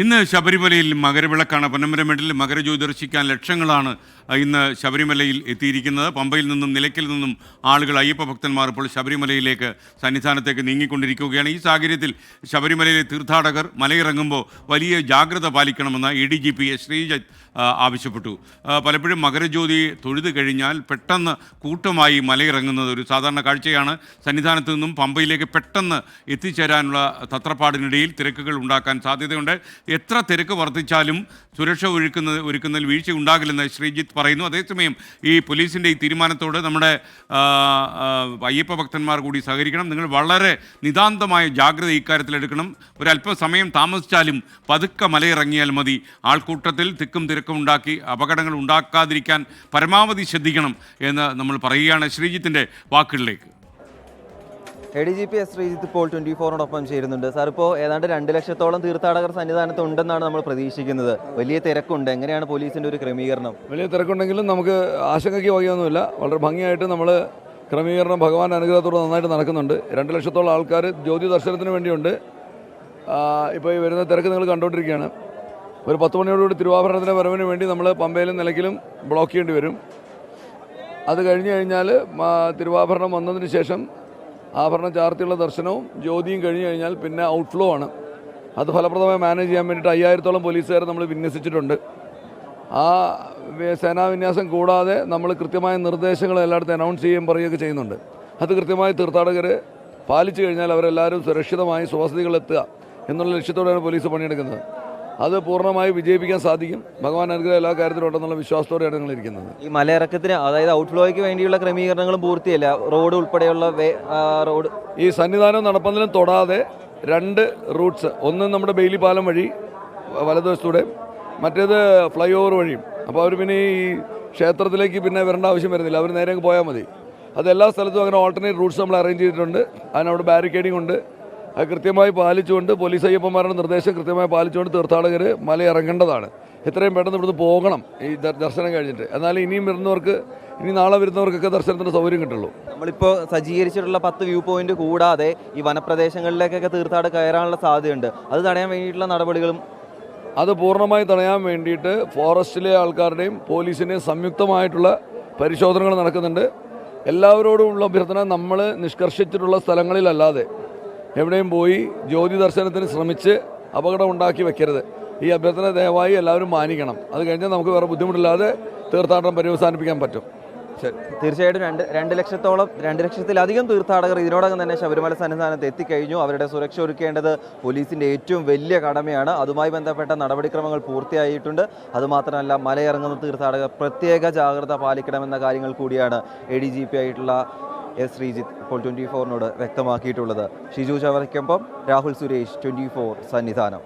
ഇന്ന് ശബരിമലയിൽ മകരവിളക്കാണ്. പൊന്നമ്പലമേട്ടിൽ മകരജ്യോതി ദർശിക്കാൻ ലക്ഷങ്ങളാണ് ഇന്ന് ശബരിമലയിൽ എത്തിയിരിക്കുന്നത്. പമ്പയിൽ നിന്നും നിലയ്ക്കൽ നിന്നും ആളുകൾ അയ്യപ്പ ഭക്തന്മാർ ഇപ്പോൾ ശബരിമലയിലേക്ക് സന്നിധാനത്തേക്ക് നീങ്ങിക്കൊണ്ടിരിക്കുകയാണ്. ഈ സാഹചര്യത്തിൽ ശബരിമലയിലെ തീർത്ഥാടകർ മലയിറങ്ങുമ്പോൾ വലിയ ജാഗ്രത പാലിക്കണമെന്ന് A D G P S Sreejith ആവശ്യപ്പെട്ടു. പലപ്പോഴും മകരജ്യോതി തൊഴുത് കഴിഞ്ഞാൽ പെട്ടെന്ന് കൂട്ടമായി മലയിറങ്ങുന്നത് ഒരു സാധാരണ കാഴ്ചയാണ്. സന്നിധാനത്ത് നിന്നും പമ്പയിലേക്ക് പെട്ടെന്ന് എത്തിച്ചേരാനുള്ള തത്രപ്പാടിനിടയിൽ തിരക്കുകൾ ഉണ്ടാക്കാൻ സാധ്യതയുണ്ട്. എത്ര തിരക്ക് വർദ്ധിച്ചാലും സുരക്ഷ ഒഴുക്കുന്ന ഒരുക്കുന്നതിൽ വീഴ്ച ഉണ്ടാകില്ലെന്ന് ശ്രീജിത്ത് പറയുന്നു. അതേസമയം ഈ പോലീസിന്റെ ഈ തീരുമാനത്തോട് നമ്മുടെ അയ്യപ്പ ഭക്തന്മാർ കൂടി സഹകരിക്കണം. നിങ്ങൾ വളരെ നിതാന്തമായ ജാഗ്രത ഇക്കാര്യത്തിൽ എടുക്കണം. ഒരല്പസമയം താമസിച്ചാലും പതുക്കെ മലയിറങ്ങിയാൽ മതി. ആൾക്കൂട്ടത്തിൽ തിക്കും തിരക്കും ഉണ്ടാക്കി അപകടങ്ങൾ ഉണ്ടാക്കാതിരിക്കാൻ പരമാവധി ശ്രദ്ധിക്കണം എന്ന് നമ്മൾ പറയുകയാണ് ശ്രീജിത്തിന്റെ വാക്കുകളിലേക്ക്. A D G P S Sreejith ഇപ്പോൾ ട്വന്റി ഫോറിനോടൊപ്പം ചേരുന്നുണ്ട്. സാർ ഇപ്പോൾ ഏതാണ്ട് രണ്ട് ലക്ഷത്തോളം തീർത്ഥാടകർ സന്നിധാനത്ത് ഉണ്ടെന്നാണ് നമ്മൾ പ്രതീക്ഷിക്കുന്നത്. വലിയ തിരക്കുണ്ട്. എങ്ങനെയാണ് പോലീസിന്റെ ഒരു ക്രമീകരണം? വലിയ തിരക്കുണ്ടെങ്കിലും നമുക്ക് ആശങ്കയ്ക്ക് വകയൊന്നുമില്ല. വളരെ ഭംഗിയായിട്ട് നമ്മൾ ക്രമീകരണം ഭഗവാൻ അനുഗ്രഹത്തോടെ നന്നായിട്ട് നടക്കുന്നുണ്ട്. രണ്ട് ലക്ഷത്തോളം ആൾക്കാർ ജ്യോതി ദർശനത്തിന് വേണ്ടിയുണ്ട്. ഇപ്പോൾ ഈ വരുന്ന തിരക്ക് നിങ്ങൾ കണ്ടുകൊണ്ടിരിക്കുകയാണ് ഒരു പത്ത് മണിയോടുകൂടി തിരുവാഭരണത്തിന്റെ വരവിന് വേണ്ടി നമ്മൾ പമ്പയിലും നിലയ്ക്കിലും ബ്ലോക്ക് ചെയ്യേണ്ടി വരും. അത് കഴിഞ്ഞ് കഴിഞ്ഞാൽ തിരുവാഭരണം വന്നതിന് ശേഷം ആഭരണം ചാർത്തിയുള്ള ദർശനവും ജ്യോതിയും കഴിഞ്ഞു കഴിഞ്ഞാൽ പിന്നെ ഔട്ട്ഫ്ലോ ആണ്. അത് ഫലപ്രദമായി മാനേജ് ചെയ്യാൻ വേണ്ടിയിട്ട് അയ്യായിരത്തോളം പോലീസുകാരെ നമ്മൾ വിന്യസിച്ചിട്ടുണ്ട്. ആ സേനാവിന്യാസം കൂടാതെ നമ്മൾ കൃത്യമായ നിർദ്ദേശങ്ങൾ എല്ലായിടത്തും അനൗൺസ് ചെയ്യുകയും പറയുകയൊക്കെ ചെയ്യുന്നുണ്ട്. അത് കൃത്യമായി തീർത്ഥാടകർ പാലിച്ചു കഴിഞ്ഞാൽ അവരെല്ലാവരും സുരക്ഷിതമായി സ്വവസതികളെത്തുക എന്നുള്ള ലക്ഷ്യത്തോടെയാണ് പോലീസ് പണിയെടുക്കുന്നത്. അത് പൂർണമായി വിജയിപ്പിക്കാൻ സാധിക്കും. ഭഗവാൻ അനുഗ്രഹം എല്ലാ കാര്യത്തിലും ഉണ്ടെന്നുള്ള വിശ്വാസത്തോടെയാണ് ഞങ്ങൾ ഇരിക്കുന്നത്. ഈ മലയിറക്കത്തിന് അതായത് ഔട്ട്ഫ്ലോയ്ക്ക് വേണ്ടിയുള്ള ക്രമീകരണങ്ങളും പൂർത്തിയല്ല. റോഡ് ഉൾപ്പെടെയുള്ള റോഡ്. ഈ സന്നിധാനം നടപ്പന്തലും തൊടാതെ രണ്ട് റൂട്ട്സ് ഒന്ന് നമ്മുടെ ബെയിലി പാലം വഴി വലതുവശത്തൂടെ മറ്റേത് ഫ്ലൈ ഓവർ വഴിയും. അപ്പോൾ അവർ പിന്നെ ഈ ക്ഷേത്രത്തിലേക്ക് പിന്നെ വരേണ്ട ആവശ്യം വരുന്നില്ല. അവർ നേരെ പോയാൽ മതി. അത് എല്ലാ സ്ഥലത്തും അങ്ങനെ ഓൾട്ടർനേറ്റ് റൂട്ട്സ് നമ്മൾ അറേഞ്ച് ചെയ്തിട്ടുണ്ട്. അതിനവിടെ ബാരിക്കേഡിംഗ് ഉണ്ട്. അത് കൃത്യമായി പാലിച്ചുകൊണ്ട് പോലീസ് അയ്യപ്പന്മാരുടെ നിർദ്ദേശം കൃത്യമായി പാലിച്ചുകൊണ്ട് തീർത്ഥാടകർ മല ഇറങ്ങേണ്ടതാണ്. എത്രയും പെട്ടെന്ന് ഇവിടുന്ന് പോകണം ഈ ദർശനം കഴിഞ്ഞിട്ട്. എന്നാലും ഇനിയും വരുന്നവർക്ക് ഇനി നാളെ വരുന്നവർക്കൊക്കെ ദർശനത്തിന്റെ സൗകര്യം കിട്ടുള്ളൂ. നമ്മളിപ്പോൾ സജ്ജീകരിച്ചിട്ടുള്ള പത്ത് വ്യൂ പോയിന്റ് കൂടാതെ ഈ വനപ്രദേശങ്ങളിലേക്കൊക്കെ തീർത്ഥാടകർ കയറാനുള്ള സാധ്യതയുണ്ട്. അത് തടയാൻ വേണ്ടിയിട്ടുള്ള നടപടികളും അത് പൂർണമായി തടയാൻ വേണ്ടിയിട്ട് ഫോറസ്റ്റിലെ ആൾക്കാരുടെയും പോലീസിന്റെയും സംയുക്തമായിട്ടുള്ള പരിശോധനകൾ നടക്കുന്നുണ്ട്. എല്ലാവരോടുമുള്ള അഭ്യർത്ഥന നമ്മൾ നിഷ്കർഷിച്ചിട്ടുള്ള സ്ഥലങ്ങളിലല്ലാതെ എവിടെയും പോയി ജ്യോതി ദർശനത്തിന് ശ്രമിച്ച് അപകടം ഉണ്ടാക്കി വെക്കരുത്. ഈ അഭ്യർത്ഥന ദയവായി എല്ലാവരും മാനിക്കണം. അത് കഴിഞ്ഞാൽ നമുക്ക് വേറെ ബുദ്ധിമുട്ടില്ലാതെ തീർത്ഥാടനം പര്യവസാനിപ്പിക്കാൻ പറ്റും. തീർച്ചയായിട്ടും രണ്ട് രണ്ട് ലക്ഷത്തോളം രണ്ട് ലക്ഷത്തിലധികം തീർത്ഥാടകർ ഇതിനോടകം തന്നെ ശബരിമല സന്നിധാനത്ത് എത്തിക്കഴിഞ്ഞു. അവരുടെ സുരക്ഷ ഒരുക്കേണ്ടത് പോലീസിന്റെ ഏറ്റവും വലിയ കടമയാണ്. അതുമായി ബന്ധപ്പെട്ട നടപടിക്രമങ്ങൾ പൂർത്തിയായിട്ടുണ്ട്. അതുമാത്രമല്ല മലയിറങ്ങുന്ന തീർത്ഥാടകർ പ്രത്യേക ജാഗ്രത പാലിക്കണമെന്ന കാര്യങ്ങൾ കൂടിയാണ് എ ഡി ജി പി ആയിട്ടുള്ള എസ് ശ്രീജിത്ത് ഇപ്പോൾ ട്വന്റി ഫോറിനോട് വ്യക്തമാക്കിയിട്ടുള്ളത്. ഷിജു ചവറയ്ക്കൊപ്പം രാഹുൽ സുരേഷ് ട്വന്റി ഫോർ സന്നിധാനം.